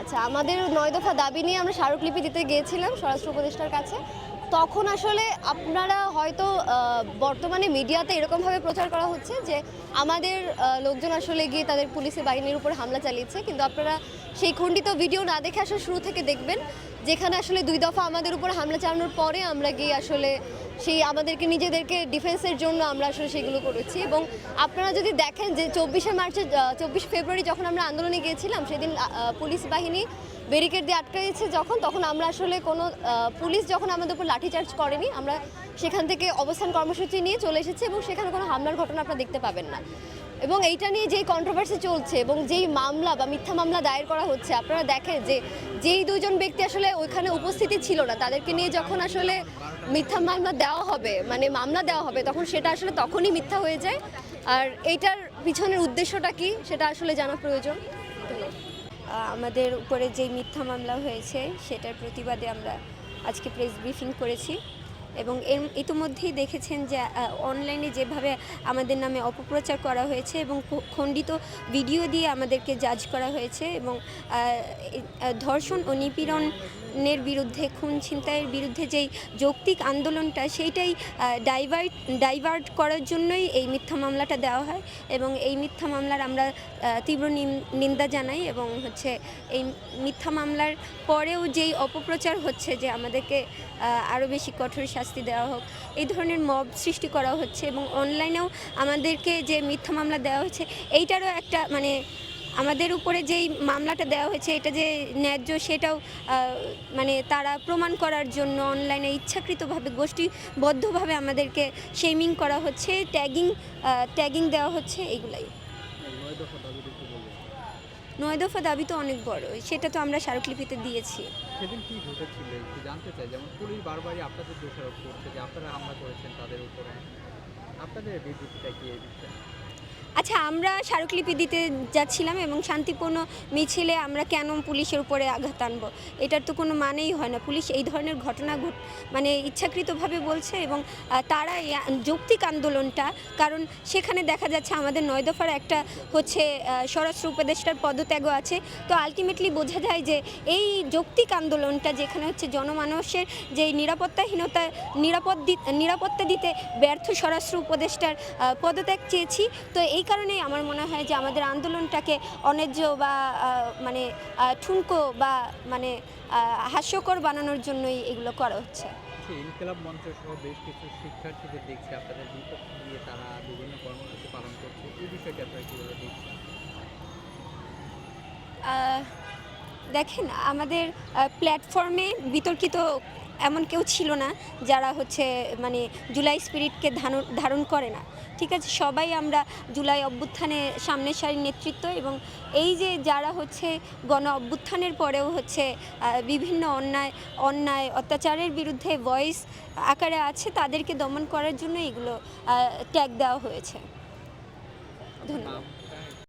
আচ্ছা আমাদের নয় দফা দাবি নিয়ে আমরা স্মারকলিপি দিতে গিয়েছিলাম স্বরাষ্ট্র উপদেষ্টার কাছে। তখন আসলে আপনারা হয়তো বর্তমানে মিডিয়াতে এরকমভাবে প্রচার করা হচ্ছে যে আমাদের লোকজন আসলে গিয়ে তাদের পুলিশের বাহিনীর উপর হামলা চালিয়েছে। কিন্তু আপনারা সেই খণ্ডিত ভিডিও না দেখে আসলে শুরু থেকে দেখবেন, যেখানে আসলে দুই দফা আমাদের উপর হামলা চালানোর পরে আমরা গিয়ে আসলে সেই আমাদেরকে নিজেদেরকে ডিফেন্সের জন্য আমরা আসলে সেগুলো করেছি এবং আপনারা যদি দেখেন যে চব্বিশে মার্চে চব্বিশে ফেব্রুয়ারি যখন আমরা আন্দোলনে গিয়েছিলাম, সেদিন পুলিশ বাহিনী ব্যারিকেড দিয়ে আটকাইছে যখন, তখন আমরা আসলে কোনো পুলিশ যখন আমাদের উপর লাঠিচার্জ করেনি, আমরা সেখান থেকে অবস্থান কর্মসূচি নিয়ে চলে এসেছি এবং সেখানে কোনো হামলার ঘটনা আপনারা দেখতে পাবেন না। এবং এইটা নিয়ে যেই কন্ট্রোভার্সি চলছে এবং যেই মামলা বা মিথ্যা মামলা দায়ের করা হচ্ছে, আপনারা দেখেন যে যেই দুজন ব্যক্তি আসলে ওইখানে উপস্থিতি ছিল না, তাদেরকে নিয়ে যখন আসলে মিথ্যা মামলা দেওয়া হবে মানে মামলা দেওয়া হবে, তখন সেটা আসলে তখনই মিথ্যা হয়ে যায়। আর এইটার পিছনের উদ্দেশ্যটা কি, সেটা আসলে জানা প্রয়োজন। আমাদের উপরে যে মিথ্যা মামলা হয়েছে, সেটার প্রতিবাদে আমরা আজকে প্রেস ব্রিফিং করেছি। এবং এর ইতিমধ্যেই দেখেছেন যে অনলাইনে যেভাবে আমাদের নামে অপপ্রচার করা হয়েছে এবং খণ্ডিত ভিডিও দিয়ে আমাদেরকে জাজ করা হয়েছে এবং ধর্ষণ ও নিপীড়নের বিরুদ্ধে, খুন ছিনতাইয়ের বিরুদ্ধে যেই যৌক্তিক আন্দোলনটা, সেইটাই ডাইভার্ট ডাইভার্ট করার জন্যই এই মিথ্যা মামলাটা দেওয়া হয় এবং এই মিথ্যা মামলার আমরা তীব্র নিন্দা জানাই এবং হচ্ছে এই মিথ্যা মামলার পরেও যেই অপপ্রচার হচ্ছে যে আমাদেরকে আরও বেশি কঠোর শাস্তি দেওয়া হোক, এই ধরনের মব সৃষ্টি করা হচ্ছে এবং অনলাইনেও আমাদেরকে যে মিথ্যা মামলা দেওয়া হচ্ছে, এইটারও একটা মানে আমাদের উপরে যেই মামলাটা দেওয়া হয়েছে, এটা যে ন্যায্য সেটাও মানে তারা প্রমাণ করার জন্য অনলাইনে ইচ্ছাকৃতভাবে, গোষ্ঠীবদ্ধভাবে আমাদেরকে শেমিং করা হচ্ছে ট্যাগিং ট্যাগিং দেওয়া হচ্ছে, এগুলাই। নয় দফা দাবি তো অনেক বড়, সেটা তো আমরা স্মারকলিপিতে দিয়েছি। আপনাদের বিবৃতিটা কি এই বিষয়ে? আচ্ছা আমরা স্মারকলিপি দিতে যাচ্ছিলাম এবং শান্তিপূর্ণ মিছিলে আমরা কেন পুলিশের উপরে আঘাত আনব? এটার তো কোনো মানেই হয় না। পুলিশ এই ধরনের ঘটনা ঘট মানে ইচ্ছাকৃতভাবে বলছে এবং তারা এই যৌক্তিক আন্দোলনটা, কারণ সেখানে দেখা যাচ্ছে আমাদের নয় দফার একটা হচ্ছে স্বরাষ্ট্র উপদেষ্টার পদত্যাগও আছে। তো আলটিমেটলি বোঝা যায় যে এই যৌক্তিক আন্দোলনটা যেখানে হচ্ছে জনমানুষের যে নিরাপত্তাহীনতা, নিরাপদ নিরাপত্তা দিতে ব্যর্থ স্বরাষ্ট্র উপদেষ্টার পদত্যাগ চেয়েছি। তো এই কারণেই আমার মনে হয় যে আমাদের আন্দোলনটাকে অন্যায্য বা মানে ঠুনকো বা মানে হাস্যকর বানানোর জন্যই এগুলো করা হচ্ছে। আচ্ছা, ইনকিলাব মঞ্চ সহ বেশ কিছু শিক্ষার্থীদের দেখছি আপনাদের বিপক্ষে দিয়ে তারা বিভিন্ন কর্মসূচি পালন করছে এই বিষয়টি আপনারা কীভাবে দেখছেন? দেখেন আমাদের প্ল্যাটফর্মে বিতর্কিত এমন কেউ ছিল না যারা হচ্ছে মানে জুলাই স্পিরিটকে ধারণ ধারণ করে না। ঠিক আছে, সবাই আমরা জুলাই অভ্যুত্থানে সামনের সারির নেতৃত্ব এবং এই যে যারা হচ্ছে গণ অভ্যুত্থানের পরেও হচ্ছে বিভিন্ন অন্যায় অন্যায়, অত্যাচারের বিরুদ্ধে ভয়েস আকারে আছে, তাদেরকে দমন করার জন্য এগুলো ট্যাগ দেওয়া হয়েছে। ধন্যবাদ।